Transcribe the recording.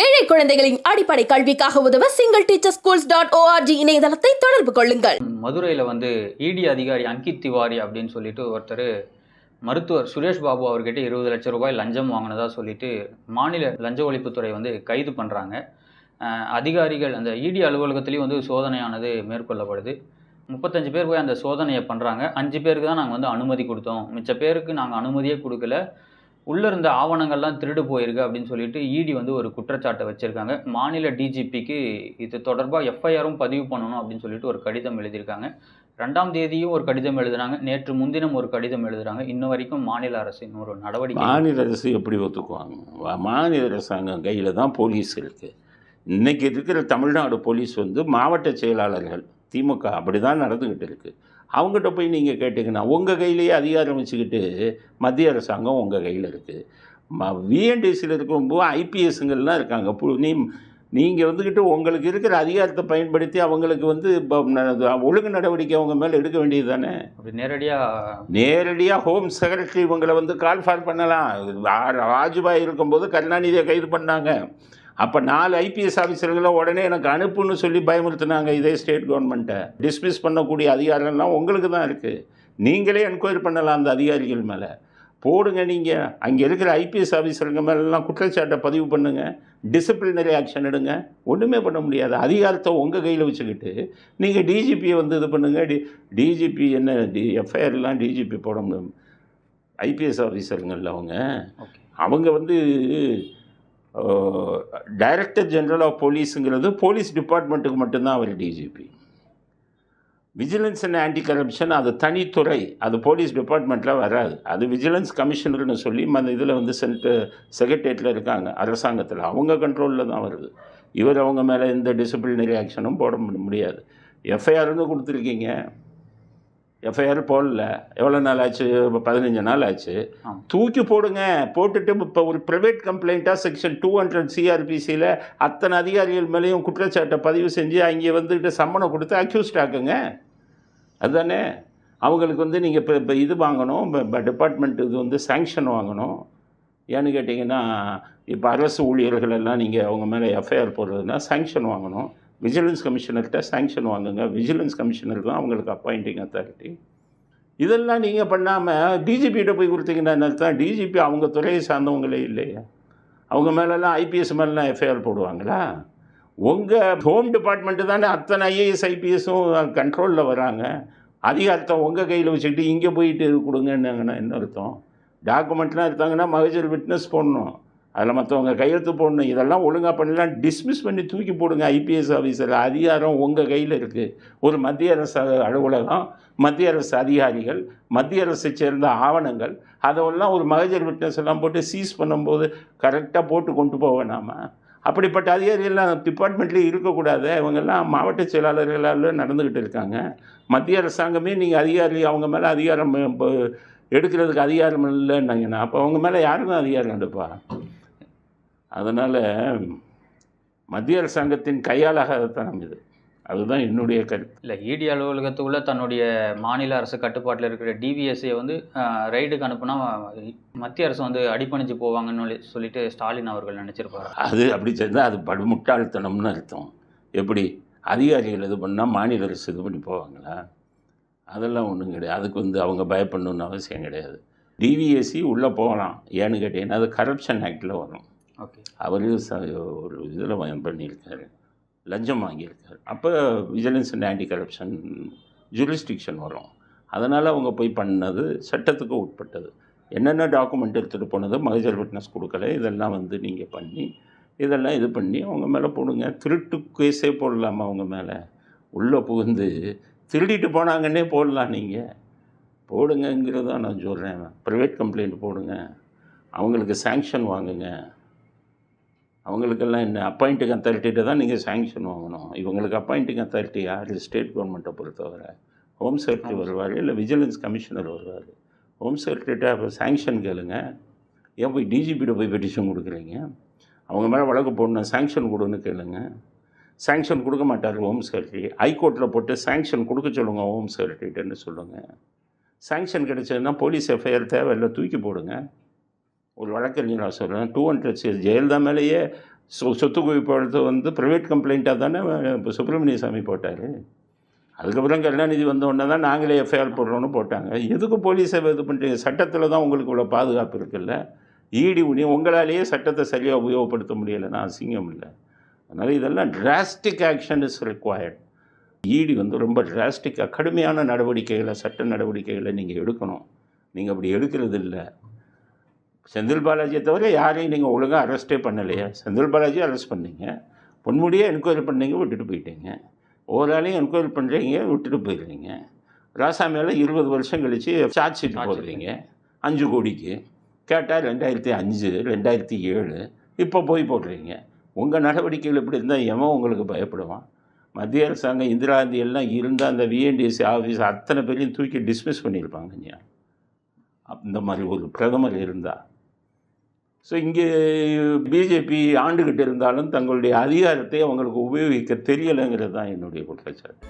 ஏழை குழந்தைகளின் அடிப்படை கல்விக்காக உதவ single teacher schools dot ORG இணையதளத்தை தொடர்பு கொள்ளுங்கள். மதுரையில் வந்து இடி அதிகாரி அங்கித் திவாரி அப்படின்னு சொல்லிட்டு ஒருத்தர் மருத்துவர் சுரேஷ் பாபு அவர்கிட்ட இருபது லட்சம் ரூபாய் லஞ்சம் வாங்கினதா சொல்லிட்டு மாநில லஞ்ச ஒழிப்புத்துறை வந்து கைது பண்ணுறாங்க அதிகாரிகள் அந்த இடி அலுவலகத்துலேயும் வந்து சோதனையானது மேற்கொள்ளப்படுது. முப்பத்தஞ்சு பேர் போய் அந்த சோதனையை பண்ணுறாங்க அஞ்சு பேருக்கு தான் நாங்கள் வந்து அனுமதி கொடுத்தோம். மிச்ச பேருக்கு நாங்கள் அனுமதியே கொடுக்கல. உள்ளே இருந்த ஆவணங்கள்லாம் திருடு போயிருக்கு அப்படின்னு சொல்லிட்டு இடி வந்து ஒரு குற்றச்சாட்டை வச்சுருக்காங்க. மாநில டிஜிபிக்கு இது தொடர்பாக எஃப்ஐஆரும் பதிவு பண்ணணும் அப்படின்னு சொல்லிட்டு ஒரு கடிதம் எழுதியிருக்காங்க. ரெண்டாம் தேதியும் ஒரு கடிதம் எழுதுறாங்க. நேற்று முன்தினம் ஒரு கடிதம் எழுதுறாங்க. இன்ன வரைக்கும் மாநில அரசு இன்னொரு நடவடிக்கை மாநில அரசு எப்படி ஒத்துக்குவாங்க? மாநில அரசாங்கம் கையில் தான் போலீஸ் இருக்குது இன்றைக்கி இருக்கிற தமிழ்நாடு போலீஸ் வந்து மாவட்ட செயலாளர்கள் திமுக அப்படி தான் நடந்துக்கிட்டு இருக்குது அவங்ககிட்ட போய் நீங்கள் கேட்டிங்கன்னா உங்கள் கையிலேயே அதிகாரம் வச்சுக்கிட்டு மத்திய அரசாங்கம் உங்கள் கையில் இருக்குது ம விஎன்டிசியில் இருக்கும்போது ஐபிஎஸ்ங்கள்லாம் இருக்காங்க. பு- நீ நீங்கள் வந்துக்கிட்டு உங்களுக்கு இருக்கிற அதிகாரத்தை பயன்படுத்தி அவங்களுக்கு வந்து ஒழுங்கு நடவடிக்கை அவங்க மேலே எடுக்க வேண்டியது தானே? நேரடியாக நேரடியாக ஹோம் செக்ரட்டரி இவங்களை வந்து கால் ஃபார் பண்ணலாம். வாஜ்பாய் இருக்கும்போது கருணாநிதியை கைது பண்ணாங்க. அப்போ நாலு ஐபிஎஸ் ஆஃபீஸர்களை உடனே எனக்கு அனுப்புன்னு சொல்லி பயமுறுத்துனாங்க இதே ஸ்டேட் கவர்மெண்ட்டை. டிஸ்மிஸ் பண்ணக்கூடிய அதிகாரம்லாம் உங்களுக்கு தான் இருக்குது நீங்களே என்கொயரி பண்ணலாம் அந்த அதிகாரிகள் மேலே. போடுங்க நீங்கள் அங்கே இருக்கிற ஐபிஎஸ் ஆஃபீஸருங்க மேலெல்லாம் குற்றச்சாட்டை பதிவு பண்ணுங்கள் டிசிப்ளினரி ஆக்ஷன் எடுங்க. ஒன்றுமே பண்ண முடியாது. அதிகாரத்தை உங்கள் கையில் வச்சுக்கிட்டு நீங்கள் டிஜிபியை வந்து இது பண்ணுங்கள் டி டிஜிபி என்ன டி எஃப்ஐஆர்லாம் டிஜிபி போட முடியும். ஐபிஎஸ் ஆஃபீஸருங்கள்ல அவங்க. அவங்க வந்து டைரக்டர் ஜென்ரல் ஆஃப் போலீஸுங்கிறது போலீஸ் டிபார்ட்மெண்ட்டுக்கு மட்டும்தான் அவர் DGP vigilance and anti corruption அது தனித்துறை அது போலீஸ் டிபார்ட்மெண்ட்டில் வராது. அது விஜிலன்ஸ் கமிஷனர்னு சொல்லி அந்த இதில் வந்து சென்ட்ரு செக்ரட்டேரியட்டில் இருக்காங்க அரசாங்கத்தில். அவங்க கண்ட்ரோலில் தான் வருது. இவர் அவங்க மேலே எந்த டிசிப்ளினரி ஆக்ஷனும் போட முடியாது. எஃப்ஐஆர்னு கொடுத்துருக்கீங்க. எஃப்ஐஆர் போடல. எவ்வளோ நாள் ஆச்சு? பதினஞ்சு நாள் ஆச்சு. தூக்கி போடுங்க. போட்டுட்டு இப்போ ஒரு ப்ரைவேட் கம்ப்ளைண்ட்டாக செக்ஷன் டூ ஹண்ட்ரட் சிஆர்பிசியில் அத்தனை அதிகாரிகள் மேலேயும் குற்றச்சாட்டை பதிவு செஞ்சு அங்கே வந்துக்கிட்டு சம்மணம் கொடுத்து அக்யூஸ்ட் ஆக்குங்க. அதுதானே? அவங்களுக்கு வந்து நீங்கள் இப்போ இப்போ இது வாங்கணும். இப்போ டிபார்ட்மெண்ட் இது வந்து சாங்ஷன் வாங்கணும். ஏன்னு கேட்டிங்கன்னா இப்போ அரசு ஊழியர்கள் எல்லாம் நீங்கள் அவங்க மேலே எஃப்ஐஆர் போடுறதுனா சாங்ஷன் வாங்கணும். விஜிலன்ஸ் கமிஷனர்கிட்ட சேங்ஷன் வாங்குங்க. விஜிலன்ஸ் கமிஷனர் தான் அவங்களுக்கு அப்பாயிண்டிங் அத்தாரிட்டி இதெல்லாம் நீங்கள் பண்ணாமல் டிஜிபிகிட்ட போய் கொடுத்தீங்கன்னா என்ன டிஜிபி அவங்க துறையை சார்ந்தவங்களே இல்லையா. அவங்க மேலெல்லாம் ஐபிஎஸ் மேலாம் எஃப்ஐஆர் போடுவாங்களா? உங்கள் ஹோம் டிபார்ட்மெண்ட்டு தானே அத்தனை ஐஏஎஸ் ஐபிஎஸும் கண்ட்ரோலில் வராங்க. அதிகாரத்தை உங்கள் கையில் வச்சுக்கிட்டு இங்கே போயிட்டு கொடுங்கன்னாங்கன்னா என்ன அர்த்தம்? டாக்குமெண்ட்லாம் எடுத்தாங்கன்னா மகஜர் விட்னஸ் போடணும். அதில் மற்றவங்க கையெழுத்து போடணும். இதெல்லாம் ஒழுங்காக பண்ணலாம் டிஸ்மிஸ் பண்ணி தூக்கி போடுங்க ஐபிஎஸ் ஆஃபீஸரில் அதிகாரம் உங்கள் கையில் இருக்குது ஒரு மத்திய அரசு அலுவலகம் மத்திய அரசு அதிகாரிகள் மத்திய அரசை சேர்ந்த ஆவணங்கள் அதெல்லாம் ஒரு மகஜர் விட்னஸ் எல்லாம் போட்டு சீஸ் பண்ணும்போது கரெக்டாக போட்டு கொண்டு போவேன் நாம் அப்படிப்பட்ட அதிகாரிகள்லாம் டிபார்ட்மெண்ட்லேயே இருக்கக்கூடாது. இவங்கெல்லாம் மாவட்ட செயலாளர்களால் நடந்துக்கிட்டு இருக்காங்க. மத்திய அரசாங்கமே நீங்கள் அதிகாரி அவங்க மேலே அதிகாரம் எடுக்கிறதுக்கு அதிகாரம் இல்லைன்னாங்கன்னா அப்போ அவங்க மேலே யாருக்கும் அதிகாரம் எடுப்பா? அதனால் மத்திய அரசாங்கத்தின் கையாளாகத்தனம் இது அதுதான் என்னுடைய கருத்து. இல்லை இடி அலுவலகத்துக்குள்ள தன்னுடைய மாநில அரசு கட்டுப்பாட்டில் இருக்கிற டிவிஎஸ்ஐ வந்து ரைடுக்கு அனுப்புனா மத்திய அரசு வந்து அடிப்பணிஞ்சு போவாங்கன்னு சொல்லி- சொல்லிட்டு ஸ்டாலின் அவர்கள் நினைச்சிருப்பாரு. அது அப்படி செஞ்சால் அது படுமுட்டாள்தனம்னு அர்த்தம். எப்படி? அதிகாரிகள் இது பண்ணால் மாநில அரசு இது பண்ணி போவாங்களா? அதெல்லாம் ஒன்றும் கிடையாது. அதுக்கு வந்து அவங்க பயப்படணுன்னு அவசியம் கிடையாது. டிவிஎஸ்சி உள்ளே போகலாம். ஏன்னு கேட்டிங்கன்னா அது கரப்ஷன் ஆக்டில் வரும். அவர் ஒரு இதில் பண்ணியிருக்காரு. லஞ்சம் வாங்கியிருக்காரு. அப்போ vigilance and anti corruption jurisdiction வரும். அதனால் அவங்க போய் பண்ணது சட்டத்துக்கு உட்பட்டது. என்னென்ன டாக்குமெண்ட் எடுத்துகிட்டு போனது மகஜர் விட்னஸ் கொடுக்கல இதெல்லாம் வந்து நீங்கள் பண்ணி இதெல்லாம் இது பண்ணி அவங்க மேலே போடுங்க. திருட்டு கேஸே போடலாமா அவங்க மேலே? உள்ளே புகுந்து திருடிட்டு போனாங்கன்னே போடலாம் நீங்கள். போடுங்கங்கிறதான் நான் சொல்கிறேன். ப்ரைவேட் கம்ப்ளைண்ட் போடுங்க. அவங்களுக்கு சேங்ஷன் வாங்குங்க. அவங்களுக்கெல்லாம் என்ன? அப்பாயிண்டிங் அத்தாரிட்டிகிட்ட தான் நீங்கள் சாங்ஷன் வாங்கணும். இவங்களுக்கு அப்பாயிண்டிங் அத்தாரிட்டி யார்? ஸ்டேட் கவர்மெண்ட்டை பொறுத்தவரை. ஹோம் செக்ரட்டரி வருவார் இல்லை விஜிலன்ஸ் கமிஷனர் வருவார். ஹோம் செக்ரட்டரிட்ட அப்போ சாங்ஷன் கேளுங்க. ஏன் போய் டிஜிபிட்ட போய் பெட்டிஷன் கொடுக்குறீங்க? அவங்க மேலே வழக்கு போடணும் சாங்ஷன் கொடுன்னு கேளுங்க. சாங்ஷன் கொடுக்க மாட்டார் ஹோம் செக்ரட்டரி ஹைகோர்ட்டில் போட்டு சாங்ஷன் கொடுக்க சொல்லுங்கள் ஹோம் செக்ரட்டரிட்டன்னு சொல்லுங்கள் சாங்ஷன் கிடைச்சதுன்னா போலீஸ் எஃப்ஐஆர் தேவையில்லை தூக்கி போடுங்க. ஒரு வழக்கறிஞர் நான் சொல்கிறேன் டூ ஹண்ட்ரட் சிஎஸ் ஜெயலலிதா மேலேயே சொ சொத்து குவிப்பு வந்து ப்ரைவேட் கம்ப்ளைண்ட்டாக தானே இப்போ சுப்பிரமணிய சாமி போட்டார். அதுக்கப்புறம் கருணாநிதி வந்த உடனே தான் நாங்களே எஃப்ஐஆர் போடுறோன்னு போட்டாங்க. எதுக்கு போலீஸை இது பண்ணுறீங்க சட்டத்தில் தான் உங்களுக்கு இவ்வளோ பாதுகாப்பு இருக்குல்ல? ஈடி உனி உங்களாலேயே சட்டத்தை சரியாக உபயோகப்படுத்த முடியலைன்னா அசிங்கம் இல்லை. அதனால் இதெல்லாம் drastic action is required ED வந்து ரொம்ப டிராஸ்டிக்காக கடுமையான நடவடிக்கைகளை சட்ட நடவடிக்கைகளை நீங்கள் எடுக்கணும். நீங்கள் அப்படி எடுக்கிறது இல்லை. செந்தில் பாலாஜியை தவிர யாரையும் நீங்கள் ஒழுங்காக அரெஸ்ட்டே பண்ணலையா. செந்தில் பாலாஜி அரெஸ்ட் பண்ணீங்க. பொன்முடியை என்கொயரி பண்ணீங்க விட்டுட்டு போயிட்டீங்க. ஓராளையும் என்கொயரி பண்ணுறீங்க விட்டுட்டு போயிடுறீங்க. ராசா மேலே இருபது வருஷம் கழித்து சார்ஜ் ஷீட் போடுறீங்க. அஞ்சு கோடிக்கு. கேட்டால் ரெண்டாயிரத்தி அஞ்சு ரெண்டாயிரத்தி ஏழு. இப்போ போய் போடுறீங்க. உங்கள் நடவடிக்கைகள் இப்படி இருந்தால் எவன் உங்களுக்கு பயப்படுவான்? மத்திய அரசாங்கம் இந்திரா காந்தி எல்லாம் இருந்தால் அந்த விஎன்டிஎஸ்சி ஆஃபீஸ் அத்தனை பேரையும் தூக்கி டிஸ்மிஸ் பண்ணியிருப்பாங்க ஐயா இந்த மாதிரி ஒரு பிரதமர் இருந்தால் ஸோ இங்கே பிஜேபி ஆண்டுகிட்டு இருந்தாலும் தங்களுடைய அதிகாரத்தை அவங்களுக்கு உபயோகிக்க தெரியலைங்கிறது தான் என்னுடைய குற்றச்சாட்டு.